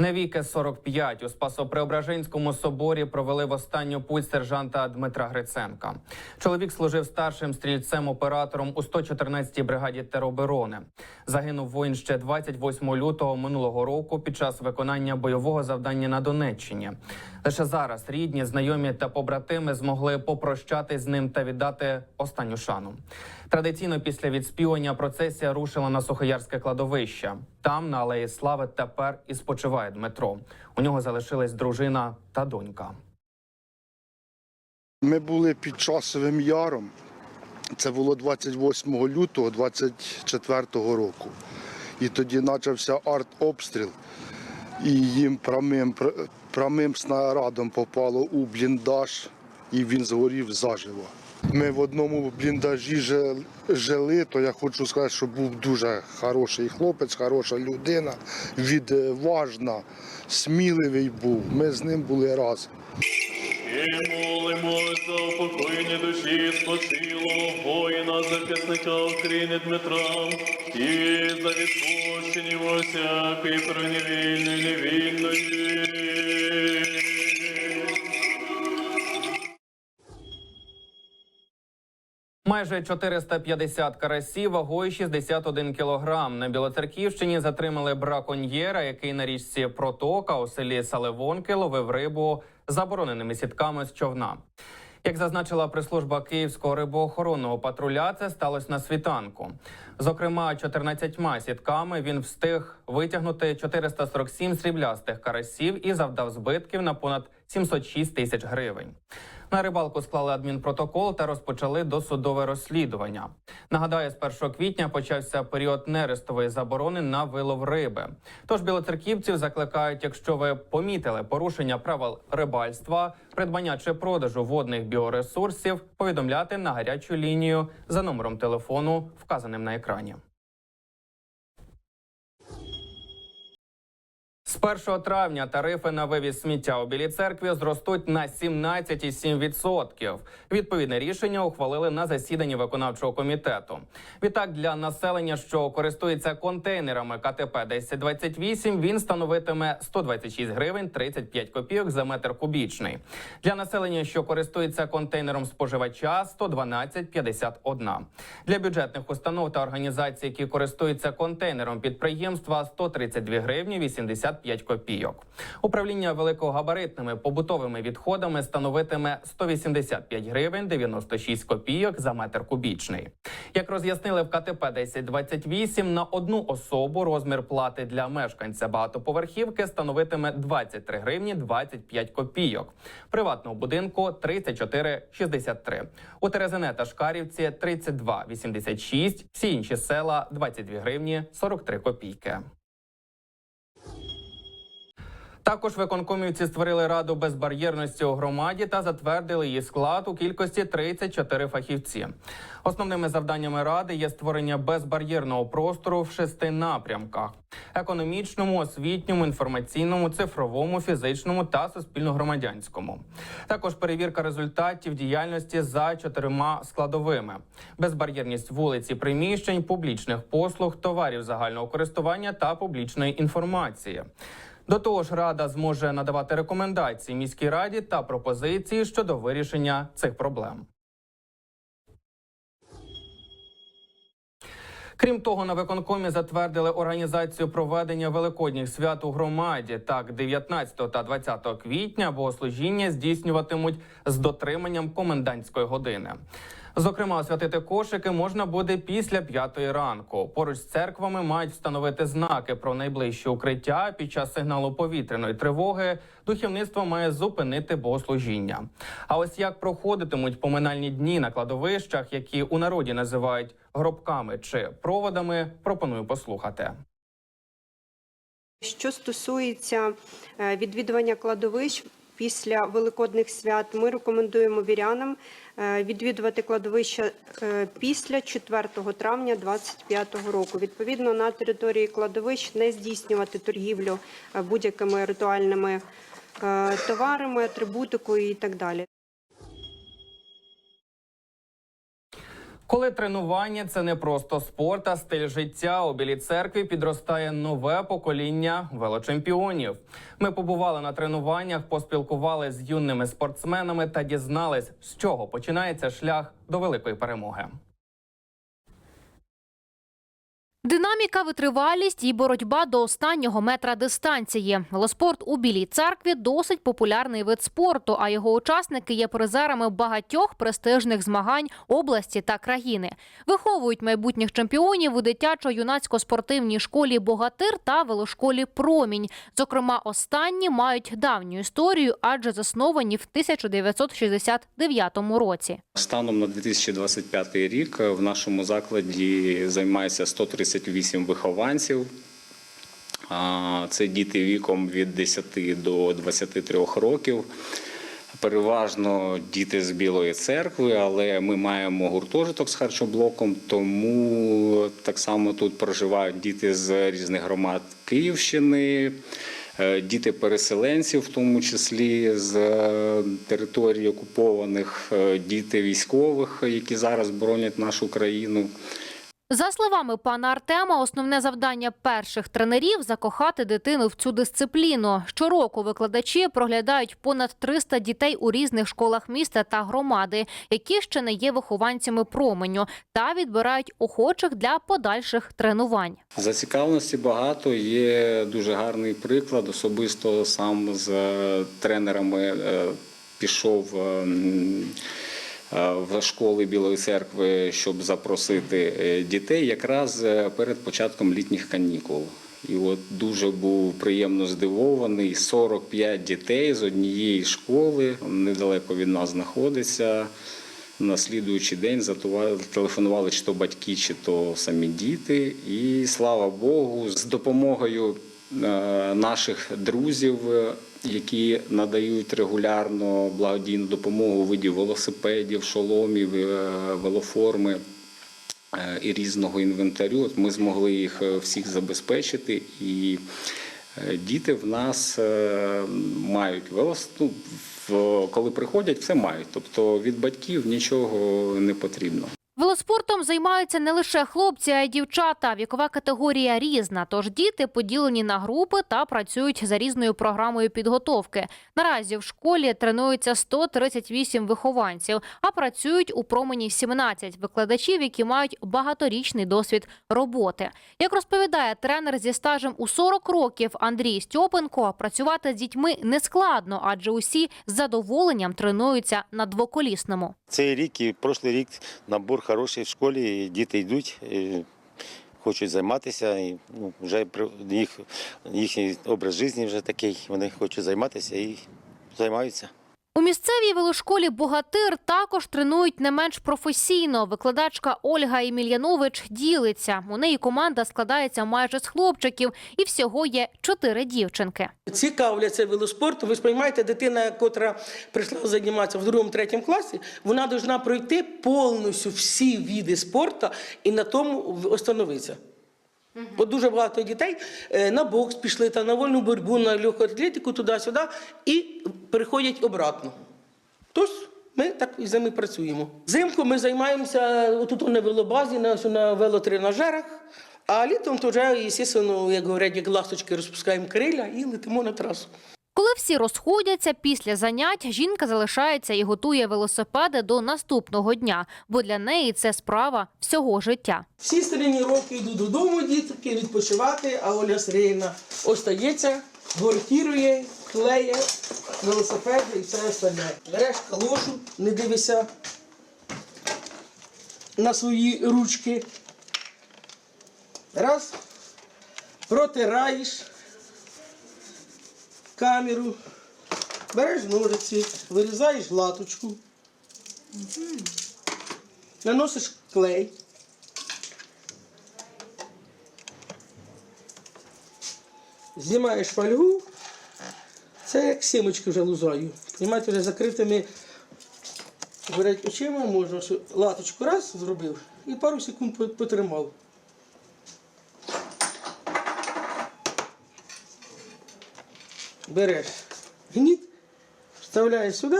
Навіки 45 у Спасо-Преображенському соборі провели в останню путь сержанта Дмитра Гриценка. Чоловік служив старшим стрільцем-оператором у 114-й бригаді тероборони. Загинув воїн ще 28 лютого минулого року під час виконання бойового завдання на Донеччині. Лише зараз рідні, знайомі та побратими змогли попрощатись з ним та віддати останню шану. Традиційно після відспівання процесія рушила на Сухоярське кладовище. Там, на алеї Слави, тепер і спочиває Дмитро. У нього залишились дружина та донька. Ми були під часовим яром. Це було 28 лютого 24 року. І тоді почався артобстріл, і їм прямим, прямим снарядом попало у бліндаж, і він згорів заживо. Ми в одному бліндажі жили, то я хочу сказати, що був дуже хороший хлопець, хороша людина, відважна, сміливий був. Ми з ним були разом. І молимось за упокоєння душі спочилого воїна, захисника України Дмитра, і за відпущення його всякої проневільної невільної. Майже 450 карасів вагою 61 кілограм. На Білоцерківщині затримали браконьєра, який на річці Протока у селі Саливонки ловив рибу забороненими сітками з човна. Як зазначила прес-служба Київського рибоохоронного патруля, це сталося на світанку. Зокрема, 14 сітками він встиг витягнути 447 сріблястих карасів і завдав збитків на понад 706 тисяч гривень. На рибалку склали адмінпротокол та розпочали досудове розслідування. Нагадаю, з 1 квітня почався період нерестової заборони на вилов риби. Тож білоцерківців закликають, якщо ви помітили порушення правил рибальства, придбання чи продажу водних біоресурсів, повідомляти на гарячу лінію за номером телефону, вказаним на екрані. З 1 травня тарифи на вивіз сміття у Білій церкві зростуть на 17,7%. Відповідне рішення ухвалили на засіданні виконавчого комітету. Відтак для населення, що користується контейнерами КТП 1028, він становитиме 126 гривень 35 копійок за метр кубічний. Для населення, що користується контейнером споживача, 112,51. Для бюджетних установ та організацій, які користуються контейнером підприємства, 132 гривні 85 копійок. Управління великогабаритними побутовими відходами становитиме 185 гривень 96 копійок за метр кубічний. Як роз'яснили в КТП 1028, на одну особу розмір плати для мешканця багатоповерхівки становитиме 23 гривні 25 копійок. Приватного будинку 34,63. У Терезине та Шкарівці 32,86. Всі інші села 22 гривні 43 копійки. Також виконкомівці створили раду безбар'єрності у громаді та затвердили її склад у кількості 34 фахівці. Основними завданнями ради є створення безбар'єрного простору в шести напрямках: економічному, освітньому, інформаційному, цифровому, фізичному та суспільно-громадянському. Також перевірка результатів діяльності за чотирма складовими: безбар'єрність вулиці, приміщень, публічних послуг, товарів загального користування та публічної інформації. До того ж, рада зможе надавати рекомендації міській раді та пропозиції щодо вирішення цих проблем. Крім того, на виконкомі затвердили організацію проведення великодніх свят у громаді. Так, 19 та 20 квітня богослужіння здійснюватимуть з дотриманням комендантської години. Зокрема, освятити кошики можна буде після п'ятої ранку. Поруч з церквами мають встановити знаки про найближче укриття. Під час сигналу повітряної тривоги духовництво має зупинити богослужіння. А ось як проходитимуть поминальні дні на кладовищах, які у народі називають гробками чи проводами, пропоную послухати. Що стосується е, відвідування кладовищ після великодних свят, ми рекомендуємо вірянам відвідувати кладовища е, після 4 травня 2025 року. Відповідно, на території кладовищ не здійснювати торгівлю е, будь-якими ритуальними е, товарами, атрибутикою і так далі. Коли тренування це не просто спорт, а стиль життя у білій церкві підростає нове покоління велочемпіонів. Ми побували на тренуваннях, поспілкували з юними спортсменами та дізнались, з чого починається шлях до великої перемоги. Динаміка, витривалість і боротьба до останнього метра дистанції. Велоспорт у Білій церкві досить популярний вид спорту, а його учасники є призерами багатьох престижних змагань області та країни. Виховують майбутніх чемпіонів у дитячо-юнацько-спортивній школі Богатир та велошколі Промінь. Зокрема, останні мають давню історію, адже засновані в 1969 році. Станом на 2025 рік в нашому закладі займається 138 вихованців. Це діти віком від 10 до 23 років. Переважно діти з Білої церкви, але ми маємо гуртожиток з харчоблоком, тому так само тут проживають діти з різних громад Київщини, е, діти переселенців, в тому числі з е, територій окупованих, е, діти військових, які зараз боронять нашу країну. За словами пана Артема, основне завдання перших тренерів закохати дитину в цю дисципліну. Щороку викладачі проглядають понад 300 дітей у різних школах міста та громади, які ще не є вихованцями променю, та відбирають охочих для подальших тренувань. Зацікавленості багато. Є дуже гарний приклад. Особисто сам з тренерами е, пішов е, м, е, в школи Білої церкви, щоб запросити е, дітей якраз е, перед початком літніх канікул. І от дуже був приємно здивований. 45 дітей з однієї школи недалеко від нас знаходиться. На слідуючий день телефонували чи то батьки, чи то самі діти. І слава Богу, з допомогою е, наших друзів, е, які надають регулярно благодійну допомогу у виді велосипедів, шоломів, е, велоформи е, і різного інвентарю. От Ми змогли їх е, всіх забезпечити. І діти в нас мають велос... ну, коли приходять, все мають. Тобто від батьків нічого не потрібно. Велоспортом займаються не лише хлопці, а й дівчата. Вікова категорія різна. Тож діти поділені на групи та працюють за різною програмою підготовки. Наразі в школі тренуються 138 вихованців, а працюють у промені 17 викладачів, які мають багаторічний досвід роботи. Як розповідає тренер зі стажем у 40 років Андрій Стьопенко, працювати з дітьми не складно, адже усі з задоволенням тренуються на двоколісному. Цей рік і прошлий рік набор хороший в школі, діти йдуть, хочуть займатися. І, ну, вже їх, їхній образ життя вже такий, вони хочуть займатися і займаються. У місцевій велошколі Богатир також тренують не менш професійно. Викладачка Ольга Емельянович ділиться. У неї команда складається майже з хлопчиків, і всього є чотири дівчинки. цікавляться велоспортом. Ви сприймаєте, дитина, котра прийшла займатися в другому, третьому класі, вона повинна пройти повністю всі види спорту і на тому остановитися. Бо дуже багато дітей е, на бокс пішли, та на вольну боротьбу, на легку атлетику, туди-сюди, і переходять обратно. Тож ми так і ними працюємо. Взимку ми займаємося тут на велобазі, на, на велотренажерах, а літом то вже, звісно, як говорять, як ласточки розпускаємо криля і летимо на трасу. Коли всі розходяться після занять, жінка залишається і готує велосипеди до наступного дня, бо для неї це справа всього життя. Всі старинні роки йдуть додому, дітки, відпочивати, а Оля Сергіївна остається, гортірує, клеє велосипеди і все остальне. Береш калошу, не дивишся на свої ручки. Раз, протираєш камеру, береш ножиці, вирізаєш латочку, наносиш клей. Знімаєш фольгу, це як сімочки вже лузаю. Знімаєте вже закритими очима, можна латочку раз зробив і пару секунд потримав. Береш гніт, вставляєш сюди.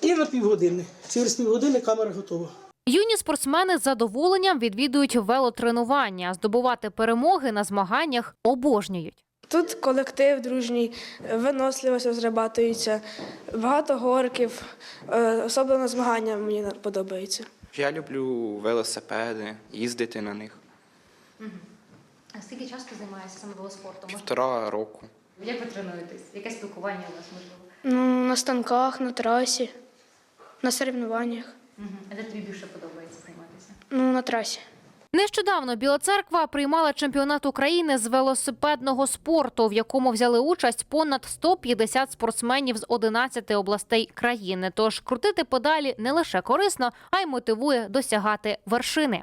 І на півгодини. Через півгодини камера готова. Юні спортсмени з задоволенням відвідують велотренування, здобувати перемоги на змаганнях обожнюють. Тут колектив дружній, виносливість розрабатується, багато горків, е, особливо змагання мені подобається. Я люблю велосипеди, їздити на них. Скільки часто займаєшся саме велоспортом? Півтора року. Як ви тренуєтесь? Яке спілкування у вас можливо? Ну, на станках, на трасі, на соревнованнях, А де тобі більше подобається займатися? ну, на трасі. Нещодавно Біла Церква приймала чемпіонат України з велосипедного спорту, в якому взяли участь понад 150 спортсменів з 11 областей країни. Тож крутити педалі не лише корисно, а й мотивує досягати вершини.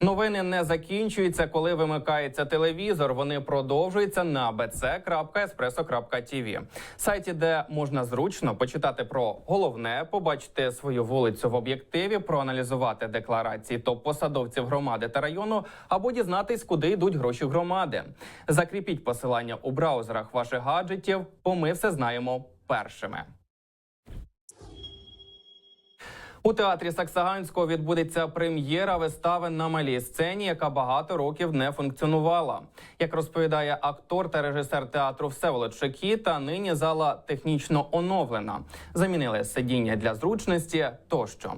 Новини не закінчуються, коли вимикається телевізор. Вони продовжуються на bc.espresso.tv. сайті, де можна зручно почитати про головне, побачити свою вулицю в об'єктиві, проаналізувати декларації топ-посадовців громади та району, або дізнатись, куди йдуть гроші громади. Закріпіть посилання у браузерах ваших гаджетів, бо ми все знаємо першими. У театрі Саксаганського відбудеться прем'єра вистави на малій сцені, яка багато років не функціонувала. Як розповідає актор та режисер театру Всеволод Шекіта, нині зала технічно оновлена. Замінили сидіння для зручності тощо.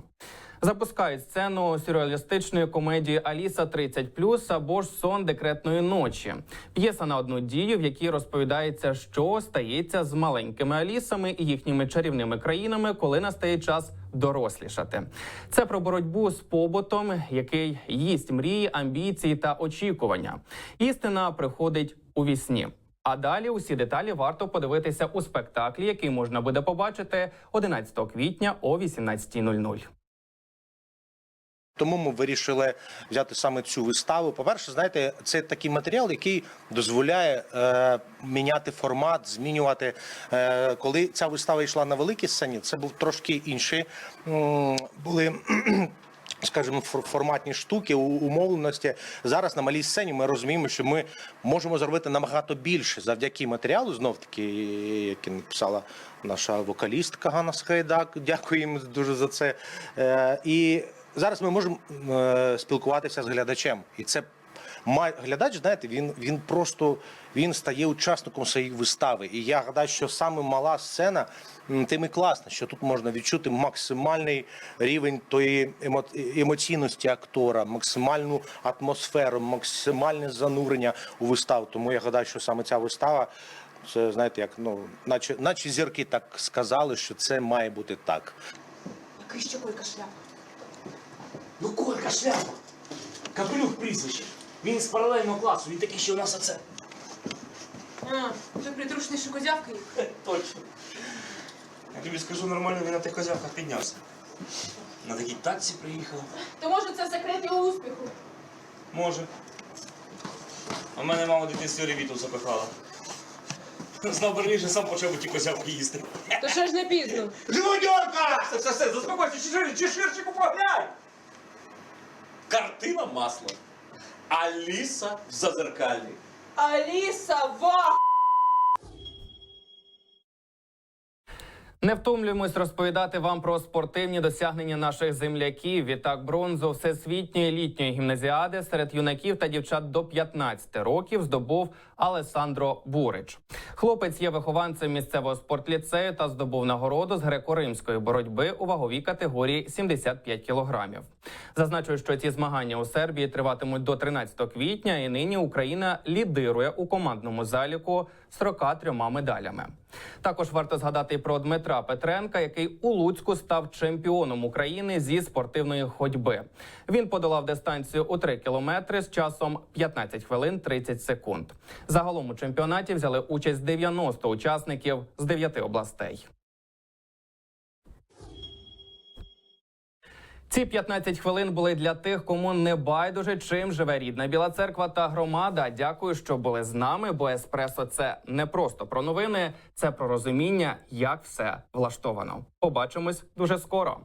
Запускають сцену сюрреалістичної комедії Аліса 30+, або ж сон декретної ночі. П'єса на одну дію, в якій розповідається, що стається з маленькими Алісами і їхніми чарівними країнами, коли настає час дорослішати. Це про боротьбу з побутом, який їсть мрії, амбіції та очікування. Істина приходить у вісні. А далі усі деталі варто подивитися у спектаклі, який можна буде побачити 11 квітня о 18.00. Тому ми вирішили взяти саме цю виставу. По-перше, знаєте, це такий матеріал, який дозволяє е, міняти формат, змінювати. Е, коли ця вистава йшла на великій сцені, це був трошки інші м, були. Скажімо, форматні штуки, умовленості. Зараз на малій сцені ми розуміємо, що ми можемо зробити набагато більше завдяки матеріалу, знов таки, який написала наша вокалістка Ганна Скайдак. Дякую їм дуже за це. Е, і зараз ми можемо е, спілкуватися з глядачем. І це глядач, знаєте, він, він просто він стає учасником своєї вистави. І я гадаю, що саме мала сцена тим і класно, що тут можна відчути максимальний рівень тої емо- емоційності актора, максимальну атмосферу, максимальне занурення у виставу. Тому я гадаю, що саме ця вистава. Це знаєте, як ну, наче, наче зірки так сказали, що це має бути так. Який ще койка шляпа? Ну, Колька шляпа. Капелюх прізвище. Він з паралельного класу, він такий, що у нас оце. А, вже притрушений шокозявка їх. Хе, Точно. Я тобі скажу, нормально він на тих козявках піднявся. На такій тачці приїхав. То може це секрет його успіху? Може. А в мене мама в дитинстві ревіту запихала. Знав раніше сам почав ті козявки їсти. То ще ж не пізно. Живодьорка! Все, все, все, заспокойся, чи шир, чи ширчику поглянь! Картина масла. Аліса в зазеркалі. Аліса, ва! Не втомлюємось розповідати вам про спортивні досягнення наших земляків. Відтак бронзу всесвітньої літньої гімназіади серед юнаків та дівчат до 15 років здобув Алесандро Бурич. Хлопець є вихованцем місцевого спортліцею та здобув нагороду з греко-римської боротьби у ваговій категорії 75 кілограмів. Зазначу, що ці змагання у Сербії триватимуть до 13 квітня, і нині Україна лідирує у командному заліку з 43 медалями. Також варто згадати про Дмитра Петренка, який у Луцьку став чемпіоном України зі спортивної ходьби. Він подолав дистанцію у 3 кілометри з часом 15 хвилин 30 секунд. Загалом у чемпіонаті взяли участь 90 учасників з 9 областей. Ці 15 хвилин були для тих, кому не байдуже, чим живе рідна Біла Церква та громада. Дякую, що були з нами. Бо еспресо це не просто про новини, це про розуміння, як все влаштовано. Побачимось дуже скоро.